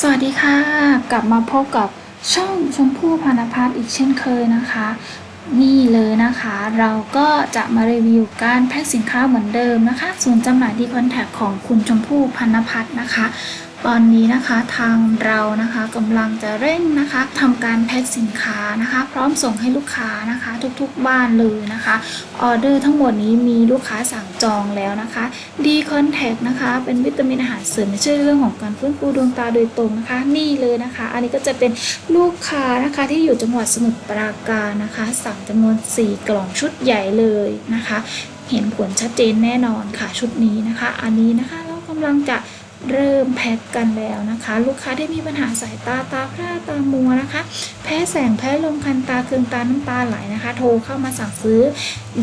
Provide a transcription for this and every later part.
สวัสดีค่ะ กลับมาพบกับช่องชมพู่พานพัฒน์อีกเช่นเคยนะคะ นี่เลยนะคะ เราก็จะมารีวิวการแพ็คสินค้าเหมือนเดิมนะคะ ศูนย์จำหน่ายดีคอนแทคของคุณชมพู่พานพัฒน์นะคะตอนนี้นะคะทางเรานะคะกำลังจะเร่งนะคะทำการแพ็คสินค้านะคะ พร้อมส่งให้ลูกค้านะคะ ทุกๆบ้านเลยนะคะออเดอร์ทั้งหมดนี้มีลูกค้าสั่งจองแล้วนะคะดีคอนแทคนะคะเป็นวิตามินอาหารเสริมใช่วยเรื่องของการฟื้นฟูดวงตาโดยตรงนะคะ นี่เลยนะคะ อันนี้ก็จะเป็นลูกค้านะคะที่อยู่จังหวัดสมุทรปราการนะคะ สั่งจำนวน 4 กล่องชุดใหญ่เลยนะคะ เห็นผลชัดเจนแน่นอนค่ะชุดนี้นะคะ อันนี้นะคะเรากำลังจะ เริ่มแพ็คกันแล้วนะคะ ลูกค้าที่มีปัญหาสายตาตาพร่าตามัวนะคะ แพ้แสงแพ้ลมคันตาเคืองตาน้ำตาไหลนะคะ โทรเข้ามาสั่งซื้อ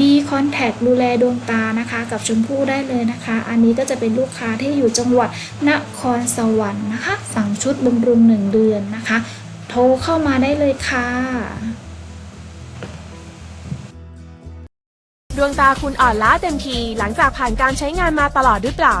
ดีคอนแทคดูแลดวงตานะคะ กับชมพู่ได้เลยนะคะ อันนี้ก็จะเป็นลูกค้าที่อยู่จังหวัดนครสวรรค์นะคะ สั่งชุดบำรุงหนึ่งเดือนนะคะ โทรเข้ามาได้เลยค่ะดวงตาคุณอ่อนล้าเต็มทีหลังจากผ่านการใช้งานมาตลอดหรือเปล่า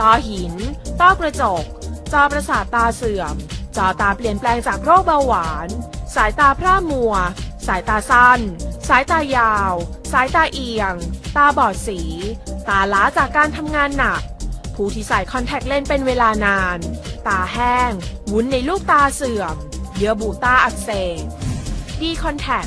ต้อหิน ต้อกระจก จอประสาทตาเสื่อม จอตาเปลี่ยนแปลงจากโรคเบาหวาน สายตาพร่ามัว สายตาสั้น สายตายาว สายตาเอียง ตาบอดสี ตาล้าจากการทำงานหนัก ผู้ที่ใส่คอนแทคเลนส์เป็นเวลานาน ตาแห้ง วุ้นในลูกตาเสื่อม เยื่อบุตาอักเสบดีคอนแทค